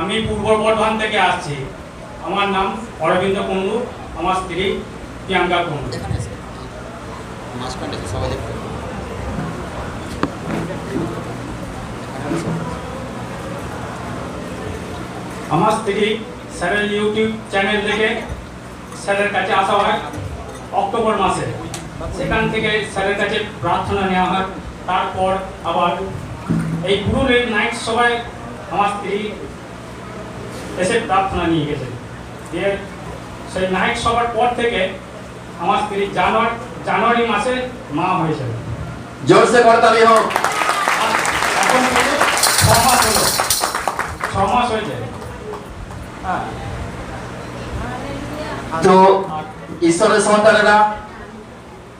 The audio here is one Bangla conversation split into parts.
আমি পূর্ব বর্ধমান থেকে আসছি। আমার নাম অরবিন্দ কুণ্ডু আমার স্ত্রী প্রিয়াঙ্কা কুণ্ডু। আমার স্ত্রী স্যারের ইউটিউব চ্যানেল থেকে স্যারের কাছে আসা হয় অক্টোবর মাসে। সেখান থেকে স্যারের কাছে প্রার্থনা নেওয়া হয়। তারপর আবার এই পুরুলিয়ার নাইট সবাই আমার স্ত্রী এসে প্রার্থনা নিয়ে গেছে। দিয়ে সেই নাইট সবার পর থেকে আমার স্ত্রী জানুয়ারি জানুয়ারি মাসে মা হয়েছেন জোরসে করতালি হোক। এখন ছ মাস হলো। ছ মাস হয়েছে। হ্যাঁ। তো ঈশ্বরের সন্তানেরা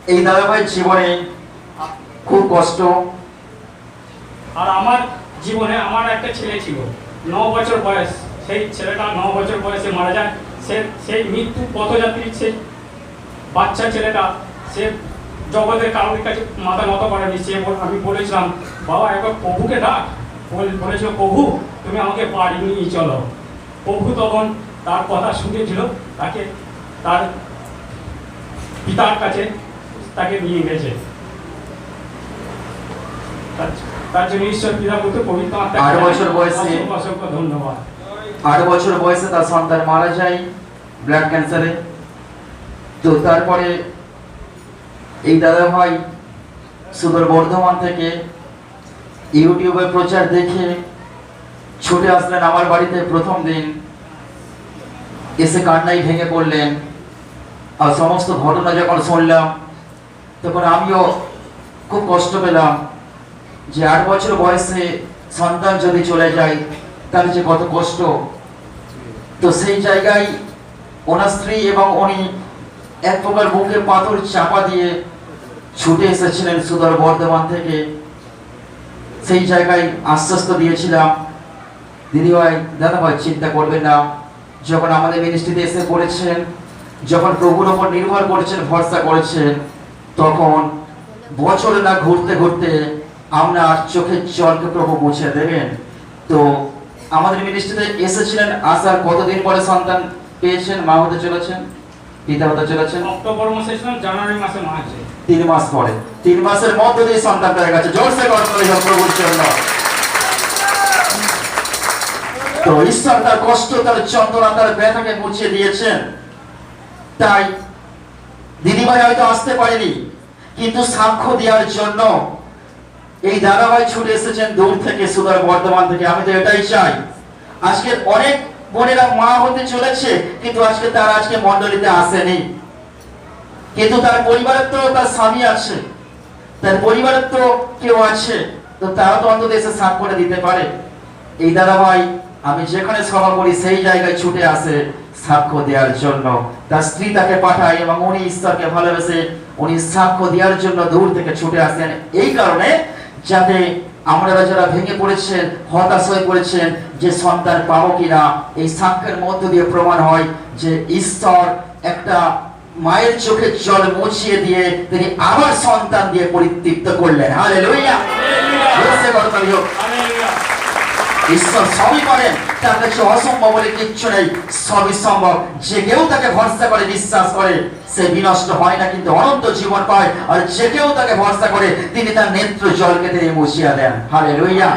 এই দাদাভাইয়ের জীবনে খুব কষ্ট। আর আমার জীবনে আমার একটা ছেলে ছিল ন বছর বয়স। সেই ছেলেটা ন বছর বয়সে মারা যায়। সে সেই মৃত্যু পথযাত্রী সেই বাচ্চা ছেলেটা সে জগতের কারোর কাছে মাথা নত করেনি। সে আমি বলেছিলাম বাবা একবার প্রভুকে ডাক। বল- বলেছিল প্রভু তুমি আমাকে বাড়ি নিয়ে চলো। প্রভু তখন তার কথা শুনেছিল তাকে তার পিতার কাছে তাকে নিয়ে গেছে। তার- জন্য ঈশ্বর পিতা বলতে পবিত্র আট বছর বয়সে- অসংখ্য ধন্যবাদ। আট বছর বয়সে তার সন্তান মারা যায় ব্লাড ক্যান্সারে। তো তারপরে এই দাদা ভাই সুদূর বর্ধমান থেকে ইউটিউবে প্রচার দেখে ছুটে আসলেন আমার বাড়িতে প্রথম দিন। এসে কান্নাই ভেঙে পড়লেন। আর সমস্ত ঘটনা যখন শুনলাম, তখন আমিও খুব কষ্ট পেলাম যে আট বছর বয়সে সন্তান যদি চলে যায় তার যে কত কষ্ট। তো সেই জায়গায় ওনার স্ত্রী এবং উনি এক প্রকার বুকে পাথর চাপা দিয়ে ছুটে এসেছিলেন সুদর বর্ধমান থেকে। সেই জায়গায় আশ্বস্ত দিয়েছিলাম দিদিভাই দাদাভাই চিন্তা করবেন না। যখন আমাদের মিনিস্ট্রিতে এসে পড়েছেন, যখন প্রভুর ওপর নির্ভর করেছেন, ভরসা করেছেন, তখন বছর না ঘুরতে ঘুরতে আপনার চোখের জলকে প্রভু মুছে দেবেন। তো আমাদের মিনিস্ট্রিতে এসেছিলেন আসার কতদিন পরে সন্তান পেয়েছেন মা হতে চলেছেন পিতা হতে চলেছেন? অক্টোবর মাসে জানুয়ারি মাসে মা আছে। তিন মাস পরে। তিন মাসের মধ্য দিয়ে সন্তান পেয়ে গেছে। জোরসে হবে প্রভুর জন্য তো ঈশ্বর তার কষ্ট তার যন্ত্রণা তার ব্যথাকে মুছিয়ে দিয়েছেন। তাই দিদিভাই হয়তো আসতে পারেনি কিন্তু সাক্ষ্য দেওয়ার জন্য এই দাদাভাই ছুটে এসেছেন দূর থেকে সুদর বর্ধমান থেকে। আমি তো এটাই চাই। আজকে অনেক বোনেরা মা হতে চলেছে, কিন্তু আজকে তার আজকে মন্ডলীতে আসেনি। কিন্তু তার পরিবারের তো তার স্বামী আছে। তার পরিবারের তো কেউ আছে। তো তারা তো অন্তত এসে সাপ করে দিতে পারে। এই ভাই আমি যেখানে সভা করি, সেই জায়গায় ছুটে আসে সাক্ষ্য দেওয়ার জন্য। তার স্ত্রী তাকে পাঠায় এবং উনি ঈশ্বরকে ভালোবেসে উনি সাক্ষ্য দেওয়ার জন্য দূর থেকে ছুটে আসেন। এই কারণে যাতে আমরা যারা ভেঙে পড়েছেন হতাশ হয়ে পড়েছেন যে সন্তান পাবো কিনা এই সাক্ষের মধ্য দিয়ে প্রমাণ হয় যে ঈশ্বর একটা মায়ের চোখে জল মুছিয়ে দিয়ে তিনি আবার সন্তান দিয়ে পরিতৃপ্ত করলেন। হালে লইয়া। ঈশ্বর সবই করেন তার কাছে অসম্ভব বলে কিচ্ছু নেই সবই সম্ভব। যে কেউ তাকে ভরসা করে বিশ্বাস করে সে বিনষ্ট হয় না কিন্তু অনন্ত জীবন পায় আর যে কেউ তাকে ভরসা করে তিনি তার নেত্র জলকে তিনি মুছিয়া দেন। হালে লইয়া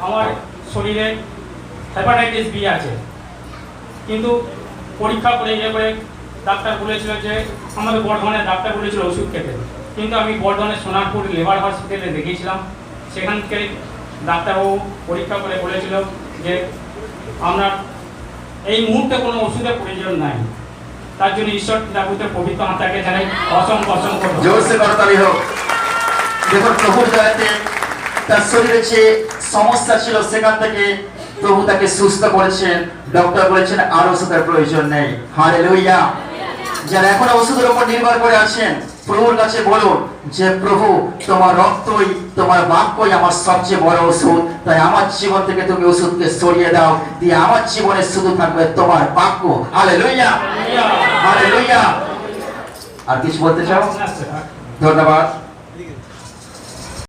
আমার শরীরে হেপাটাইটিস বি আছে। কিন্তু পরীক্ষা করে ইয়ে করে ডাক্তার বলেছিল যে আমাদের বর্ধমানের ডাক্তার বলেছিল ওষুধ খেতে। কিন্তু আমি বর্ধমানের সোনারপুর লেবার হসপিটালে দেখিয়েছিলাম সেখান থেকে ডাক্তারবাবু পরীক্ষা করে বলেছিল যে আপনার এই মুহূর্তে কোনো ওষুধের প্রয়োজন নাই। তার জন্য ঈশ্বর পিতাপুত্র পবিত্র আত্মাকে জানাই অসংখ্য অসংখ্য। জোরসে হোক। প্রভুর দয়াতে তার শরীরে যে সমস্যা ছিল, সেখান থেকে প্রভু তাকে সুস্থ করেছেন ডক্টর বলেছেন, আর ওষুধের প্রয়োজন নেই। হারে লইয়া যারা এখন ওষুধের উপর নির্ভর করে আছেন প্রভুর কাছে বলুন যে প্রভু তোমার রক্তই তোমার বাক্যই আমার সবচেয়ে বড় ওষুধ। তাই আমার জীবন থেকে তুমি ওষুধকে সরিয়ে দাও। দিয়ে আমার জীবনে শুধু থাকবে তোমার বাক্য। আলে লইয়া আলে লইয়া আর কিছু বলতে চাও। ধন্যবাদ।